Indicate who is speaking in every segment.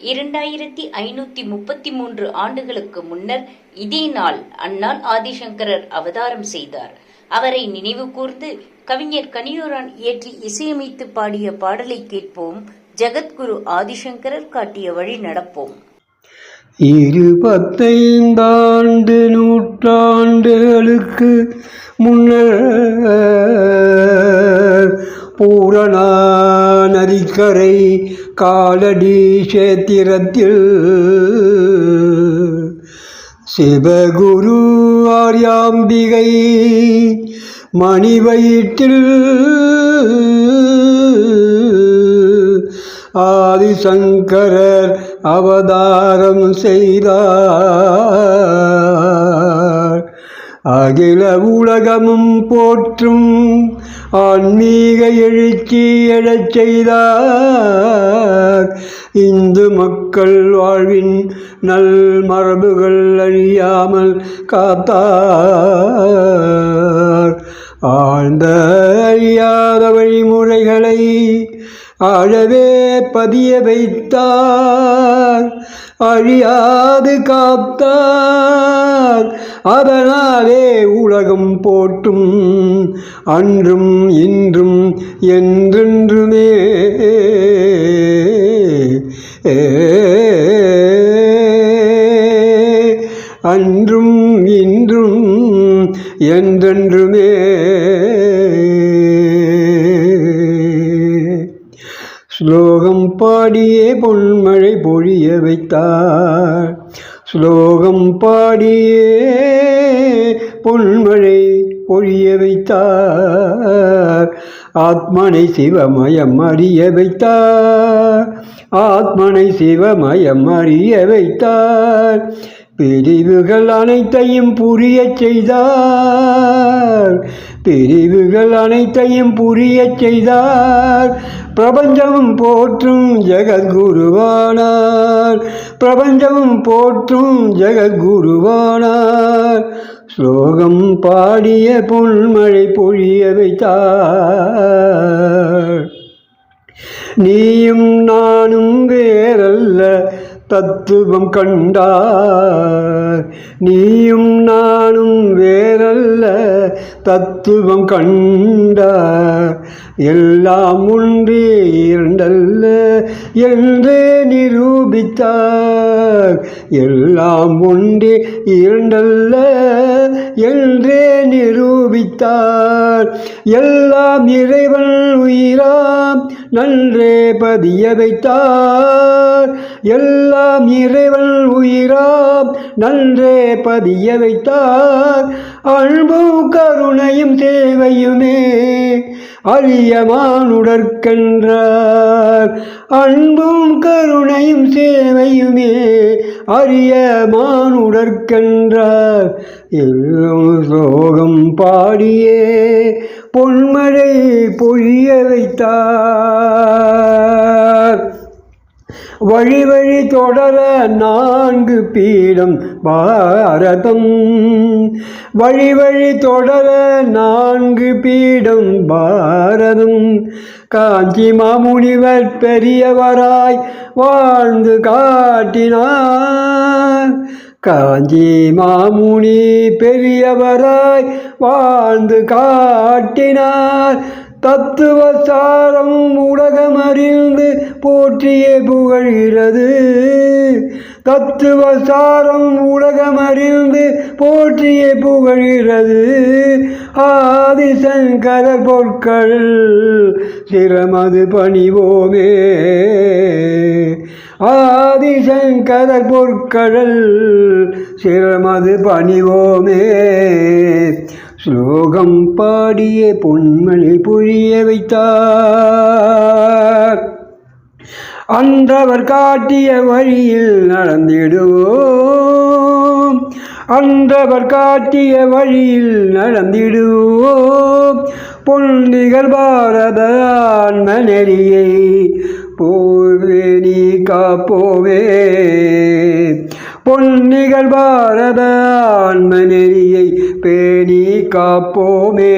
Speaker 1: இரண்டாயிரத்தி ஐநூத்தி முப்பத்தி மூன்று ஆண்டுகளுக்கு முன்னர் இதே நாள் அண்ணான் ஆதிசங்கரர் அவதாரம் செய்தார். அவரை நினைவு கூர்ந்து கவிஞர் கனியூரான் இயற்றி இசையமைத்து பாடிய பாடலை கேட்போம். ஜெகத்குரு ஆதிசங்கரர் காட்டிய வழி நடப்போம்.
Speaker 2: இருபத்தைந்தாண்டு நூற்றாண்டுகளுக்கு முன்னர் பூரணா நதிக்கரை காலடி சேத்திரத்தில் சிவகுரு ஆர்யாம்பிகை மணிவயிற்றில். ஆதிசங்கரர் அவதாரம் செய்தார். அகில உலகமும் போற்றும் ஆன்மீக எழுச்சி எழச் செய்தார். இந்து மக்கள் வாழ்வின் நல் மரபுகள் அழியாமல் காத்தார். ஆழ்ந்த அழியாத வழிமுறைகளை ஆழவே பதிய வைத்தார் அழியாது காத்தார். அதனாலே உலகம் போற்றும் அன்றும் இன்றும் என்றென்றுமே. அன்றும் இன்றும் என்றென்றுமே. ஸ்லோகம் பாடியே பொன்மழை பொழிய வைத்தார். ஸ்லோகம் பாடியே பொன்மழை பொழிய வைத்தார். ஆத்மனை சிவமயம் அறிய வைத்தார். ஆத்மனை சிவமயம் அறிய வைத்தார். பிரிவுகள் அனைத்தையும் புரியச் செய்தார். பிரிவுகள் அனைத்தையும் புரியச் செய்தார். பிரபஞ்சமும் போற்றும் ஜெகத்குருவானார். பிரபஞ்சமும் போற்றும் ஜெகத்குருவானார். ஸ்லோகம் பாடிய பொன்மழை பொழிய வைத்தார். நீயும் நான் தத்துவம் கண்டார். நீயும் நானும் வேறல்ல தத்துவம் கண்டார். எல்லாம் ஒன்றே இரண்டல்ல என்றே நிரூபித்தார். எல்லாம் ஒன்றே இரண்டல்ல என்றே நிரூபித்தார். எல்லாம் இறைவன் உயிராம் நன்றே பதிய வைத்தார். எல்லாம் இறைவன் உயிராம் நன்றே பதிய வைத்தார். அன்பும் கருணையும் தேவையுமே அரியமானுடற்கென்றார் அன்பும் கருணையும் சேவையுமே அரியமானுடற்கென்றார். எல்லும் சோகம் பாடியே பொன்மழை பொழிய வைத்தார். வழி வழி தொடர நான்கு பீடம் பாரதம். வழி வழி தொடர நான்கு பீடம் பாரதம். காஞ்சி மாமுனிவர் பெரியவராய் வாழ்ந்து காட்டினார். காஞ்சி மாமுனி பெரியவராய் வாழ்ந்து காட்டினார். தத்துவ சாரம் உலகம் அறிந்து போற்றியே புகழ்கிறது. தத்துவ சாரம் உலகம் அறிந்து போற்றியே புகழ்கிறது. ஆதிசங்கர பொற்கள் சிரமது பணிவோமே. ஆதிசங்கர பொற்கள் சிரமது பணிவோமே. ஸ்லோகம் பாடிய பொன்மணி புழிய வைத்தார். அன்றவர் காட்டிய வழியில் நடந்திடுவோம். அன்றவர் காட்டிய வழியில் நடந்திடுவோம். பொன்னிகள் பாரத ஆன்ம நெறியை போவே நீ காப்போவே பொன்னிகள் பாரத ஆன்ம நெறியை பேணி காப்போமே.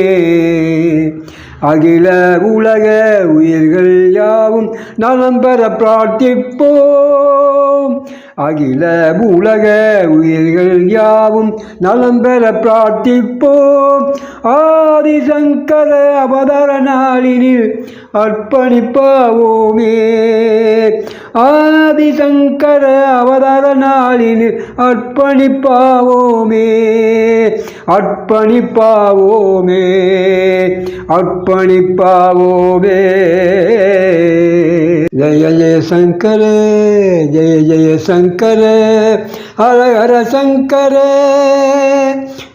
Speaker 2: அகில உலக உயிர்கள் யாவும் நலம் பெற பிரார்த்திப்போம். அகில உலக உயிர்கள் யாவும் நலம் பெற பிரார்த்திப்போம். ஆதிசங்கர அவதார நாளினில் அர்ப்பணிப்பாவோமே. ஆதிசங்கர அவதார நாளினில் அர்ப்பணிப்பாவோமே. அர்ப்பணிப்பாவோமே அர்ப்பணிப்பாவோமே. ஜய ஜய சங்கர ஜய ஜய சங்கர ஹர ஹர சங்கர.